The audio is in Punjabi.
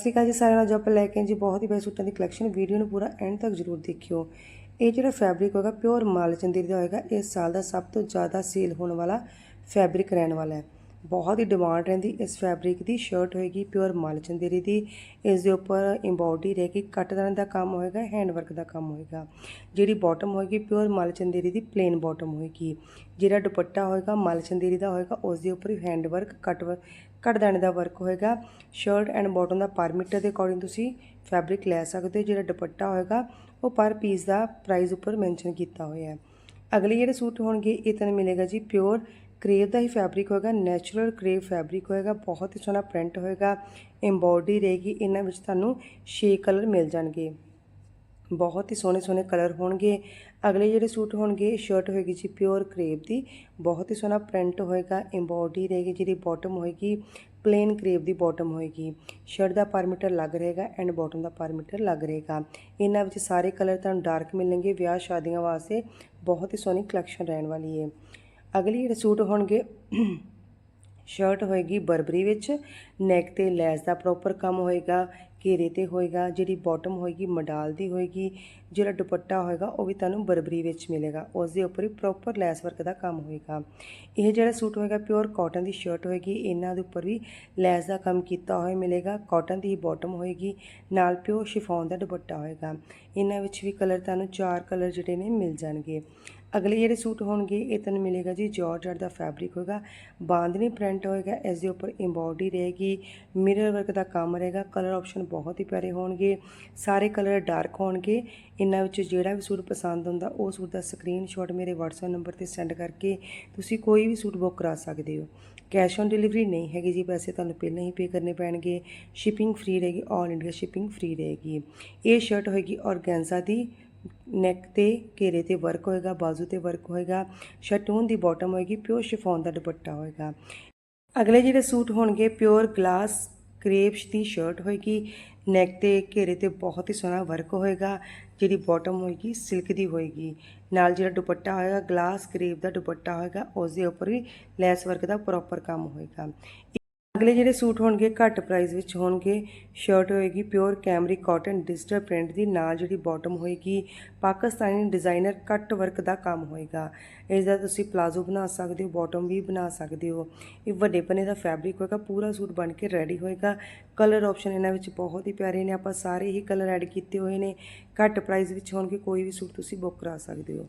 ਸਤਿ ਸ਼੍ਰੀ ਅਕਾਲ ਜੀ ਸਾਰਿਆਂ ਨੂੰ ਜੋ ਆਪਾਂ ਲੈ ਕੇ ਆਏ ਜੀ, ਬਹੁਤ ਹੀ ਬੈਸਟ ਸੂਟਾਂ ਦੀ ਕਲੈਕਸ਼ਨ ਵੀਡੀਓ ਨੂੰ ਪੂਰਾ ਐਂਡ ਤੱਕ ਜ਼ਰੂਰ ਦੇਖਿਓ। ਇਹ ਜਿਹੜਾ ਫੈਬਰਿਕ ਹੋਗਾ ਪਿਓਰ ਮਾਲ ਚੰਦੇਰੀ ਦਾ ਹੋਏਗਾ ਇਸ ਸਾਲ ਦਾ ਸਭ ਤੋਂ ਜ਼ਿਆਦਾ ਸੇਲ ਹੋਣ ਵਾਲਾ ਫੈਬਰਿਕ ਰਹਿਣ ਵਾਲਾ ਹੈ। ਬਹੁਤ ਹੀ ਡਿਮਾਂਡ ਰਹਿੰਦੀ, ਇਸ ਫੈਬਰਿਕ ਦੀ ਸ਼ਰਟ ਹੋਏਗੀ ਪਿਓਰ ਮਾਲ ਚੰਦੇਰੀ ਦੀ। ਇਸ ਦੇ ਉੱਪਰ ਐਮਬੋਡੀ ਰਹੇਗੀ ਕੱਟ ਦਾਣੇ ਦਾ ਕੰਮ ਹੋਏਗਾ ਹੈਂਡ ਵਰਕ ਦਾ ਕੰਮ ਹੋਏਗਾ। ਜਿਹੜੀ ਬਾਟਮ ਹੋਏਗੀ ਪਿਓਰ ਮਾਲ ਚੰਦੇਰੀ ਦੀ ਪਲੇਨ ਬਾਟਮ ਹੋਏਗੀ। ਜਿਹੜਾ ਦੁਪੱਟਾ ਹੋਏਗਾ ਮਾਲ ਚੰਦੇਰੀ ਦਾ ਹੋਏਗਾ, ਉਸ ਦੇ ਉੱਪਰ hand work cut work cut ਦਾ ਵਰਕ ਹੋਏਗਾ। ਸ਼ਰਟ ਐਂਡ ਬਾਟਮ ਦਾ ਪਰ ਮੀਟਰ ਦੇ ਅਕੋਰਡਿੰਗ ਤੁਸੀਂ ਫੈਬਰਿਕ ਲੈ ਸਕਦੇ ਹੋ, ਜਿਹੜਾ ਦੁਪੱਟਾ ਹੋਏਗਾ, ਉਹ ਪਰ ਪੀਸ ਦਾ ਪ੍ਰਾਈਸ ਉੱਪਰ ਮੈਂਸ਼ਨ ਕੀਤਾ ਹੋਇਆ ਹੈ। ਅਗਲੇ ਜਿਹੜੇ ਸੂਟ ਹੋਣਗੇ, ਇਹ ਤੁਹਾਨੂੰ ਮਿਲੇਗਾ ਜੀ ਪਿਓਰ ਕਰੇਵ ਦਾ ਹੀ ਫੈਬਰਿਕ ਹੋਏਗਾ, ਨੈਚੁਰਲ ਕਰੇਵ ਫੈਬਰਿਕ ਹੋਏਗਾ, ਬਹੁਤ ਹੀ ਸੋਹਣਾ ਪ੍ਰਿੰਟ ਹੋਏਗਾ ਐਮਬੋਡੀ ਰਹੇਗੀ, ਇਹਨਾਂ ਵਿੱਚ ਤੁਹਾਨੂੰ 6 ਕਲਰ ਮਿਲ ਜਾਣਗੇ। ਬਹੁਤ ਹੀ ਸੋਹਣੇ ਸੋਹਣੇ ਕਲਰ ਹੋਣਗੇ। ਅਗਲੇ ਜਿਹੜੇ ਸੂਟ ਹੋਣਗੇ ਸ਼ਰਟ ਹੋਏਗੀ ਜੀ ਪਿਓਰ ਕਰੇਵ ਦੀ, ਬਹੁਤ ਹੀ ਸੋਹਣਾ ਪ੍ਰਿੰਟ ਹੋਏਗਾ ਐਮਬੋਡੀ ਰਹੇਗੀ ਜਿਹਦੀ ਬਾਟਮ ਹੋਏਗੀ ਪਲੇਨ ਕਰੇਵ ਦੀ ਬਾਟਮ ਹੋਏਗੀ। ਸ਼ਰਟ ਦਾ ਪਰਮੀਟਰ ਲੱਗ ਰਹੇਗਾ ਐਂਡ ਬਾਟਮ ਦਾ ਪਰਮੀਟਰ ਲੱਗ ਰਹੇਗਾ। ਇਹਨਾਂ ਵਿੱਚ ਸਾਰੇ ਕਲਰ ਤੁਹਾਨੂੰ ਡਾਰਕ ਮਿਲਣਗੇ, ਵਿਆਹ ਸ਼ਾਦੀਆਂ ਵਾਸਤੇ ਬਹੁਤ ਹੀ ਸੋਹਣੀ ਕਲੈਕਸ਼ਨ ਰਹਿਣ ਵਾਲੀ ਹੈ ਅਗਲੀ ਜਿਹੜੇ ਸੂਟ ਹੋਣਗੇ ਸ਼ਰਟ ਹੋਏਗੀ ਬਰਬਰੀ ਵਿੱਚ ਨੈਕ ਤੇ ਲੈਸ ਦਾ ਪ੍ਰੋਪਰ ਕੰਮ ਹੋਏਗਾ, ਘੇਰੇ ਤੇ ਹੋਏਗਾ, ਜਿਹੜੀ ਬਾਟਮ ਹੋਏਗੀ, ਮਡਾਲ ਦੀ ਹੋਏਗੀ, ਜਿਹੜਾ ਦੁਪੱਟਾ ਹੋਏਗਾ, ਉਹ ਵੀ ਤੁਹਾਨੂੰ ਬਰਬਰੀ ਵਿੱਚ ਮਿਲੇਗਾ। ਉਸ ਦੇ ਉੱਪਰ ਹੀ ਪ੍ਰੋਪਰ ਲੈਸ ਵਰਕ ਦਾ ਕੰਮ ਹੋਏਗਾ। ਇਹ ਜਿਹੜਾ ਸੂਟ ਹੋਏਗਾ ਪਿਓਰ ਕਾਟਨ ਦੀ ਸ਼ਰਟ ਹੋਏਗੀ, ਇਹਨਾਂ ਦੇ ਉੱਪਰ ਵੀ ਲੈਸ ਦਾ ਕੰਮ ਕੀਤਾ ਹੋਇਆ ਮਿਲੇਗਾ ਕਾਟਨ ਦੀ ਹੀ ਬਾਟਮ ਹੋਏਗੀ, ਨਾਲ ਪਿਓਰ ਸ਼ਿਫੋਨ ਦਾ ਦੁਪੱਟਾ ਹੋਏਗਾ। ਇਹਨਾਂ ਵਿੱਚ ਵੀ ਕਲਰ ਤੁਹਾਨੂੰ ਚਾਰ ਕਲਰ ਜਿਹੜੇ ਨੇ ਮਿਲ ਜਾਣਗੇ। ਅਗਲੇ ਜਿਹੜੇ ਸੂਟ ਹੋਣਗੇ, ਇਹ ਤੁਹਾਨੂੰ ਮਿਲੇਗਾ ਜੀ ਜਾਰਜਟ ਦਾ ਫੈਬਰਿਕ ਹੋਏਗਾ। ਬਾਂਦਨੀ ਪ੍ਰਿੰਟ ਹੋਏਗਾ ਇਸ ਦੇ ਉੱਪਰ ਐਮਬੋਡੀ ਰਹੇਗੀ। ਮਿਰਰ ਵਰਕ ਦਾ ਕੰਮ ਰਹੇਗਾ ਕਲਰ ਆਪਸ਼ਨ ਬਹੁਤ ਹੀ ਪਿਆਰੇ ਹੋਣਗੇ। ਸਾਰੇ ਕਲਰ ਡਾਰਕ ਹੋਣਗੇ। ਇਹਨਾਂ ਵਿੱਚ ਜਿਹੜਾ ਵੀ ਸੂਟ ਪਸੰਦ ਹੁੰਦਾ, ਉਹ ਸੂਟ ਦਾ ਸਕਰੀਨਸ਼ਾਟ ਮੇਰੇ WhatsApp ਨੰਬਰ ਤੇ ਸੈਂਡ ਕਰਕੇ ਤੁਸੀਂ ਕੋਈ ਵੀ ਸੂਟ ਬੁੱਕ ਕਰਾ ਸਕਦੇ ਹੋ। ਕੈਸ਼ ਔਨ ਡਿਲੀਵਰੀ ਨਹੀਂ ਹੈਗੀ ਜੀ ਪੈਸੇ ਤੁਹਾਨੂੰ ਪਹਿਲਾਂ ਹੀ ਪੇ ਕਰਨੇ ਪੈਣਗੇ। ਸ਼ਿਪਿੰਗ ਫ੍ਰੀ ਰਹੇਗੀ ਆਲ ਇੰਡੀਆ ਸ਼ਿਪਿੰਗ ਫ੍ਰੀ ਰਹੇਗੀ। ਇਹ ਸ਼ਰਟ ਹੋਏਗੀ ਔਰਗੈਂਜ਼ਾ ਦੀ ਨੈਕ ਤੇ ਘੇਰੇ ਤੇ ਵਰਕ ਹੋਏਗਾ, ਬਾਜ਼ੂ ਤੇ ਵਰਕ ਹੋਏਗਾ ਸ਼ਟੂਨ ਦੀ ਬਾਟਮ ਹੋਏਗੀ ਪਿਓਰ ਸ਼ਿਫੋਨ ਦਾ ਦੁਪੱਟਾ ਹੋਏਗਾ। ਅਗਲੇ ਜਿਹੜੇ ਸੂਟ ਹੋਣਗੇ ਪਿਓਰ ਗਲਾਸ ਕਰੇਪਸ ਦੀ ਸ਼ਰਟ ਹੋਏਗੀ ਨੈਕ ਤੇ ਘੇਰੇ ਤੇ ਬਹੁਤ ਹੀ ਸੋਹਣਾ ਵਰਕ ਹੋਏਗਾ, ਜਿਹੜੀ ਬਾਟਮ ਹੋਏਗੀ ਸਿਲਕ ਦੀ ਹੋਏਗੀ। ਨਾਲ ਜਿਹੜਾ ਦੁਪੱਟਾ ਹੋਏਗਾ ਗਲਾਸ ਕਰੇਪ ਦਾ ਦੁਪੱਟਾ ਹੋਏਗਾ ਉਸ ਦੇ ਉੱਪਰ ਵੀ ਲੈਸ ਵਰਕ ਦਾ ਪ੍ਰੋਪਰ ਕੰਮ ਹੋਏਗਾ। ਅਗਲੇ ਜਿਹੜੇ ਸੂਟ ਹੋਣਗੇ, ਘੱਟ ਪ੍ਰਾਈਸ ਵਿੱਚ ਹੋਣਗੇ। ਸ਼ਰਟ ਹੋਏਗੀ pure cambric cotton digital print ਦੀ, ਨਾਲ ਜਿਹੜੀ ਬਾਟਮ ਹੋਏਗੀ, ਪਾਕਿਸਤਾਨੀ ਡਿਜ਼ਾਈਨਰ ਕੱਟ ਵਰਕ ਦਾ ਕੰਮ ਹੋਏਗਾ। ਇਸ ਦਾ ਤੁਸੀਂ ਪਲਾਜ਼ੋ ਬਣਾ ਸਕਦੇ ਹੋ ਬਾਟਮ ਵੀ ਬਣਾ ਸਕਦੇ ਹੋ। ਇਹ ਵੱਡੇ ਪਨੇ ਦਾ ਫੈਬਰਿਕ ਹੋਏਗਾ, ਪੂਰਾ ਸੂਟ ਬਣ ਕੇ ਰੈਡੀ ਹੋਏਗਾ। ਕਲਰ ਆਪਸ਼ਨ ਇਹਨਾਂ ਵਿੱਚ ਬਹੁਤ ਹੀ ਪਿਆਰੇ ਨੇ, ਆਪਾਂ ਸਾਰੇ ਹੀ ਕਲਰ ਐਡ ਕੀਤੇ ਹੋਏ ਨੇ। ਘੱਟ ਪ੍ਰਾਈਸ ਵਿੱਚ ਹੋਣਗੇ, ਕੋਈ ਵੀ ਸੂਟ ਤੁਸੀਂ ਬੁੱਕ ਕਰਾ ਸਕਦੇ ਹੋ।